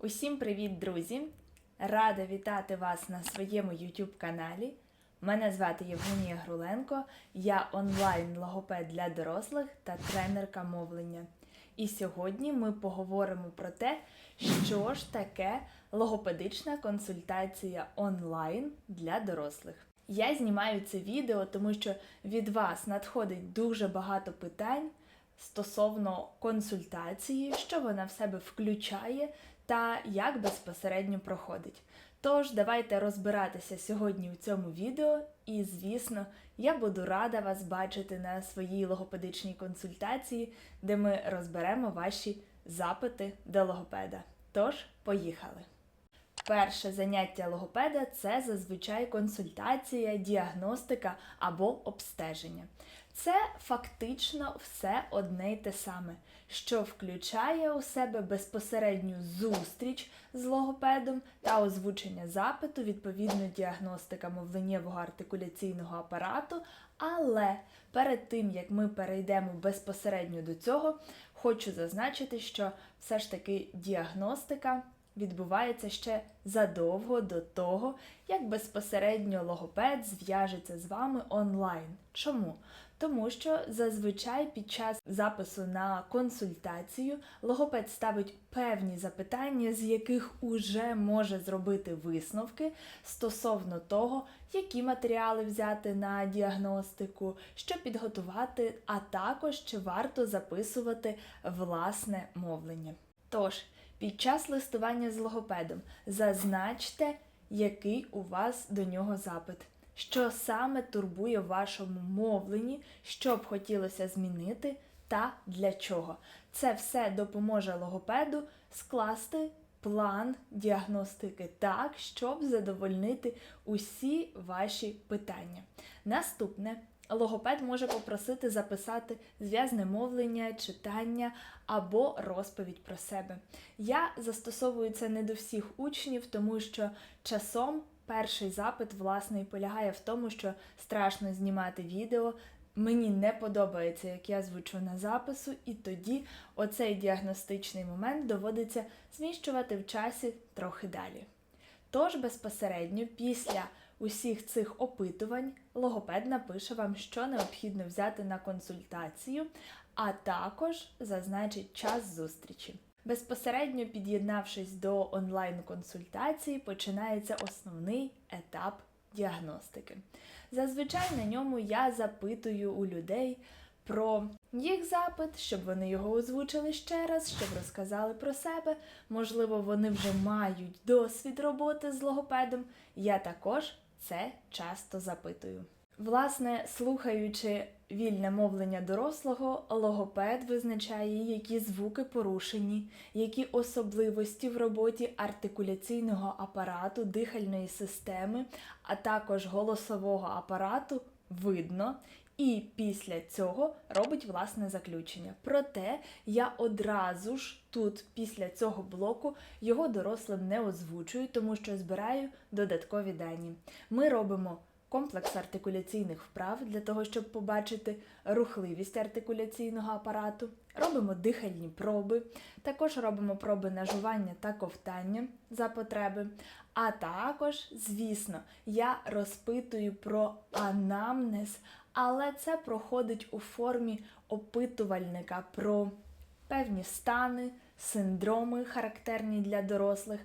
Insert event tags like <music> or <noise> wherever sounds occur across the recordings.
Усім привіт, друзі! Рада вітати вас на своєму YouTube каналі. Мене звати Євгенія Груленко, я онлайн-логопед для дорослих та тренерка мовлення. І сьогодні ми поговоримо про те, що ж таке логопедична консультація онлайн для дорослих. Я знімаю це відео, тому що від вас надходить дуже багато питань стосовно консультації, що вона в себе включає та як безпосередньо проходить. Тож, давайте розбиратися сьогодні у цьому відео, і, звісно, я буду рада вас бачити на своїй логопедичній консультації, де ми розберемо ваші запити до логопеда. Тож, поїхали! Перше заняття логопеда це зазвичай консультація, діагностика або обстеження. Це фактично все одне й те саме, що включає у себе безпосередню зустріч з логопедом та озвучення запиту, відповідно діагностика мовленнєвого артикуляційного апарату. Але перед тим як ми перейдемо безпосередньо до цього, хочу зазначити, що все ж таки діагностика відбувається ще задовго до того, як безпосередньо логопед зв'яжеться з вами онлайн. Чому? Тому що зазвичай під час запису на консультацію логопед ставить певні запитання, з яких уже може зробити висновки стосовно того, які матеріали взяти на діагностику, що підготувати, а також чи варто записувати власне мовлення. Тож, під час листування з логопедом зазначте, який у вас до нього запит, що саме турбує в вашому мовленні, що б хотілося змінити та для чого. Це все допоможе логопеду скласти план діагностики так, щоб задовольнити усі ваші питання. Наступне. Логопед може попросити записати зв'язне мовлення, читання або розповідь про себе. Я застосовую це не до всіх учнів, тому що часом перший запит власне і полягає в тому, що страшно знімати відео. Мені не подобається, як я звучу на запису, і тоді оцей діагностичний момент доводиться зміщувати в часі трохи далі. Тож безпосередньо після усіх цих опитувань логопед напише вам, що необхідно взяти на консультацію, а також зазначить час зустрічі. Безпосередньо під'єднавшись до онлайн-консультації, починається основний етап діагностики. Зазвичай на ньому я запитую у людей про їх запит, щоб вони його озвучили ще раз, щоб розказали про себе. Можливо, вони вже мають досвід роботи з логопедом. Я також це часто запитую. Власне, слухаючи вільне мовлення дорослого, логопед визначає, які звуки порушені, які особливості в роботі артикуляційного апарату, дихальної системи, а також голосового апарату видно. І після цього робить власне заключення. Проте я одразу ж тут, після цього блоку, його дорослим не озвучую, тому що збираю додаткові дані. Ми робимо комплекс артикуляційних вправ для того, щоб побачити рухливість артикуляційного апарату. Робимо дихальні проби, також робимо проби на жування та ковтання за потреби. А також, звісно, я розпитую про анамнез, але це проходить у формі опитувальника про певні стани, синдроми, характерні для дорослих,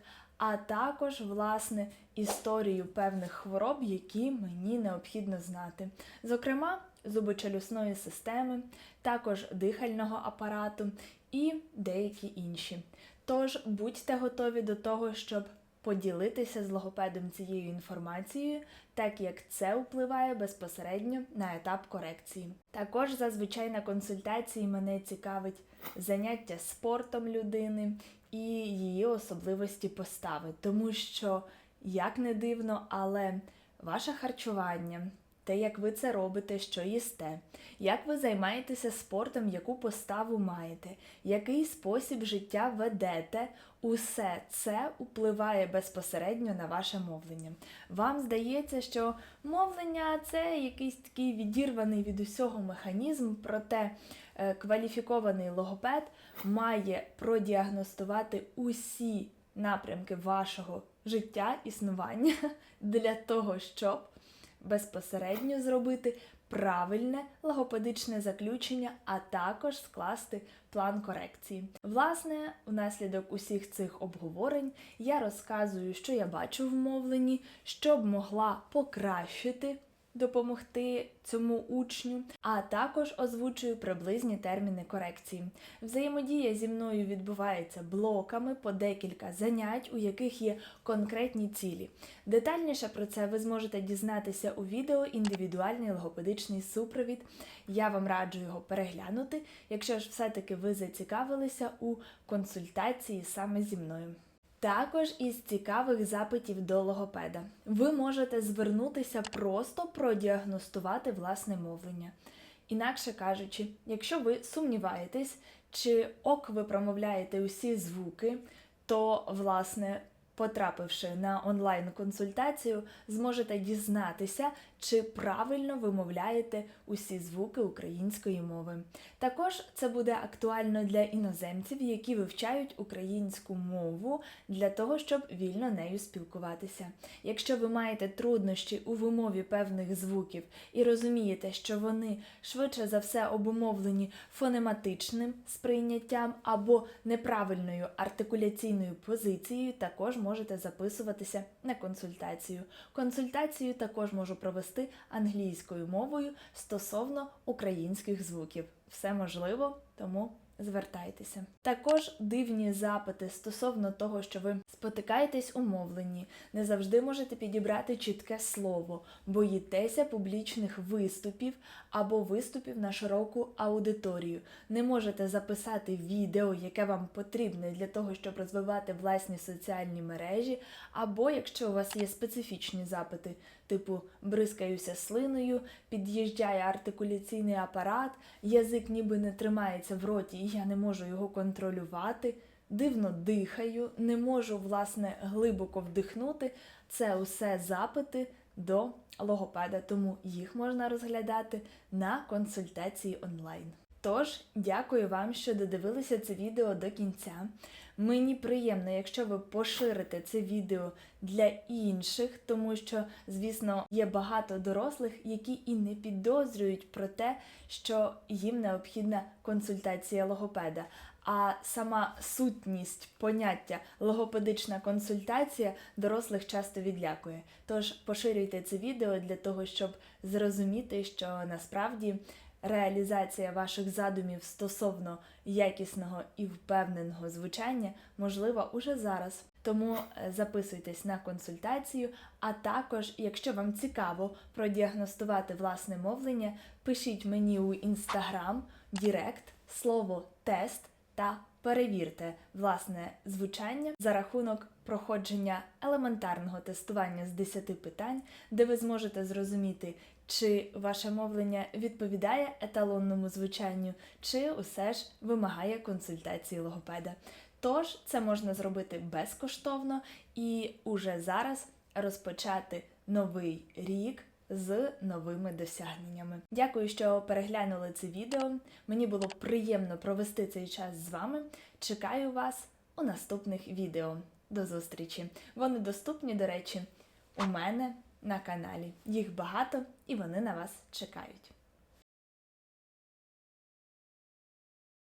а також, власне, історію певних хвороб, які мені необхідно знати. Зокрема, зубочелюсної системи, також дихального апарату і деякі інші. Тож будьте готові до того, щоб поділитися з логопедом цією інформацією, так як це впливає безпосередньо на етап корекції. Також зазвичай на консультації мене цікавить заняття спортом людини і її особливості постави, тому що, як не дивно, але ваше харчування. Те, як ви це робите, що їсте, як ви займаєтеся спортом, яку поставу маєте, який спосіб життя ведете, усе це впливає безпосередньо на ваше мовлення. Вам здається, що мовлення це якийсь такий відірваний від усього механізм, проте е, кваліфікований логопед має продіагностувати усі напрямки вашого життя, існування <laughs> для того, щоб безпосередньо зробити правильне логопедичне заключення, а також скласти план корекції. Власне, внаслідок усіх цих обговорень я розказую, що я бачу в мовленні, що б могла покращити. Допомогти цьому учню, а також озвучую приблизні терміни корекції. Взаємодія зі мною відбувається блоками по декілька занять, у яких є конкретні цілі. Детальніше про це ви зможете дізнатися у відео індивідуальний логопедичний супровід. Я вам раджу його переглянути, якщо ж все-таки ви зацікавилися у консультації саме зі мною. Також із цікавих запитів до логопеда ви можете звернутися просто продіагностувати власне мовлення. Інакше кажучи, якщо ви сумніваєтесь, чи ок ви промовляєте усі звуки, то, власне, потрапивши на онлайн-консультацію, зможете дізнатися, чи правильно вимовляєте усі звуки української мови. Також це буде актуально для іноземців, які вивчають українську мову для того, щоб вільно нею спілкуватися. Якщо ви маєте труднощі у вимові певних звуків і розумієте, що вони швидше за все обумовлені фонематичним сприйняттям або неправильною артикуляційною позицією, також можете записуватися на консультацію. Консультацію також можу провести англійською мовою стосовно українських звуків. Все можливо, тому звертайтеся. Також дивні запити стосовно того, що ви спотикаєтесь у мовленні, не завжди можете підібрати чітке слово, боїтеся публічних виступів або виступів на широку аудиторію. Не можете записати відео, яке вам потрібне для того, щоб розвивати власні соціальні мережі, або якщо у вас є специфічні запити, типу бризкаюся слиною, під'їжджає артикуляційний апарат, язик ніби не тримається в роті, я не можу його контролювати. Дивно дихаю, не можу власне глибоко вдихнути. Це усе запити до логопеда, тому їх можна розглядати на консультації онлайн. Тож, дякую вам, що додивилися це відео до кінця. Мені приємно, якщо ви поширите це відео для інших, тому що, звісно, є багато дорослих, які і не підозрюють про те, що їм необхідна консультація логопеда. А сама сутність поняття логопедична консультація дорослих часто відлякує. Тож поширюйте це відео для того, щоб зрозуміти, що насправді реалізація ваших задумів стосовно якісного і впевненого звучання можлива уже зараз. Тому е, записуйтесь на консультацію, а також, якщо вам цікаво продіагностувати власне мовлення, пишіть мені у інстаграм, Дірект, слово тест та перевірте власне звучання за рахунок проходження елементарного тестування з 10 питань, де ви зможете зрозуміти, чи ваше мовлення відповідає еталонному звучанню, чи усе ж вимагає консультації логопеда. Тож це можна зробити безкоштовно і уже зараз розпочати новий рік з новими досягненнями. Дякую, що переглянули це відео. Мені було приємно провести цей час з вами. Чекаю вас у наступних відео. До зустрічі! Вони доступні, до речі, у мене на каналі. Їх багато і вони на вас чекають.